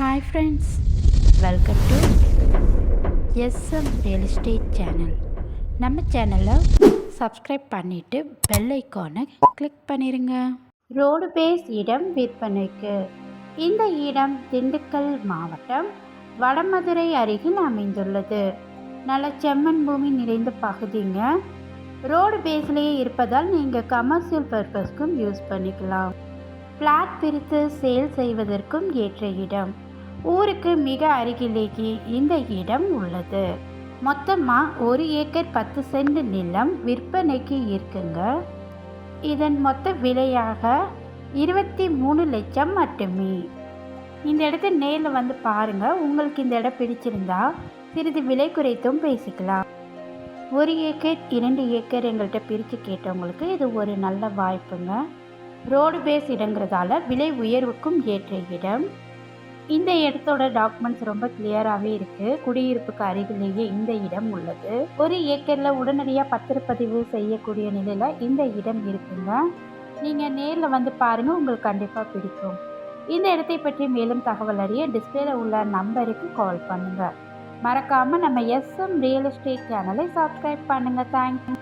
Hi friends welcome to SM real estate channel நம்ம சேனலை subscribe பண்ணிவிட்டு பெல் ஐக்கானை கிளிக் பண்ணிடுங்க ரோடு பேஸ் இடம் விற்பனைக்கு. இந்த இடம் திண்டுக்கல் மாவட்டம் வடமதுரை அருகில் அமைந்துள்ளது. நல்ல செம்மண் பூமி நிறைந்த பகுதிங்க. ரோடு பேஸ்லேயே இருப்பதால் நீங்கள் கமர்ஷியல் பர்பஸ்க்கும் யூஸ் பண்ணிக்கலாம். ஃப்ளாட் பிரித்து சேல் செய்வதற்கும் ஏற்ற இடம். ஊருக்கு மிக அருகிலேயே இந்த இடம் உள்ளது. மொத்தமாக ஒரு ஏக்கர் பத்து சென்ட் நிலம் விற்பனைக்கு இருக்குங்க. இதன் மொத்த விலையாக இருபத்தி மூணு லட்சம் மட்டுமே. இந்த இடத்த நேரில் வந்து பாருங்கள் உங்களுக்கு இந்த இடம் பிடிச்சிருந்தா சிறிது விலை குறைத்தும் பேசிக்கலாம். ஒரு ஏக்கர் இரண்டு ஏக்கர் எங்கள்கிட்ட பிரித்து கேட்டவங்களுக்கு இது ஒரு நல்ல வாய்ப்புங்க. ரோடு பேஸ் இடங்கிறதால விலை உயர்வுக்கும் ஏற்ற இடம். இந்த இடத்தோட டாக்குமெண்ட்ஸ் ரொம்ப கிளியராகவே இருக்குது குடியிருப்புக்கு அருகிலேயே இந்த இடம் உள்ளது. ஒரு ஏக்கரில் உடனடியாக பத்திரப்பதிவு செய்யக்கூடிய நிலையில் இந்த இடம் இருக்குங்க. நீங்கள் நேரில் வந்து பாருங்கள் உங்களுக்கு கண்டிப்பாக பிடிக்கும். இந்த இடத்தை பற்றி மேலும் தகவல் அறிய டிஸ்பிளேல உள்ள நம்பருக்கு கால் பண்ணுங்கள் மறக்காமல் நம்ம எஸ்எம் ரியல் எஸ்டேட் சேனலை சப்ஸ்கிரைப் பண்ணுங்கள் தேங்க்யூ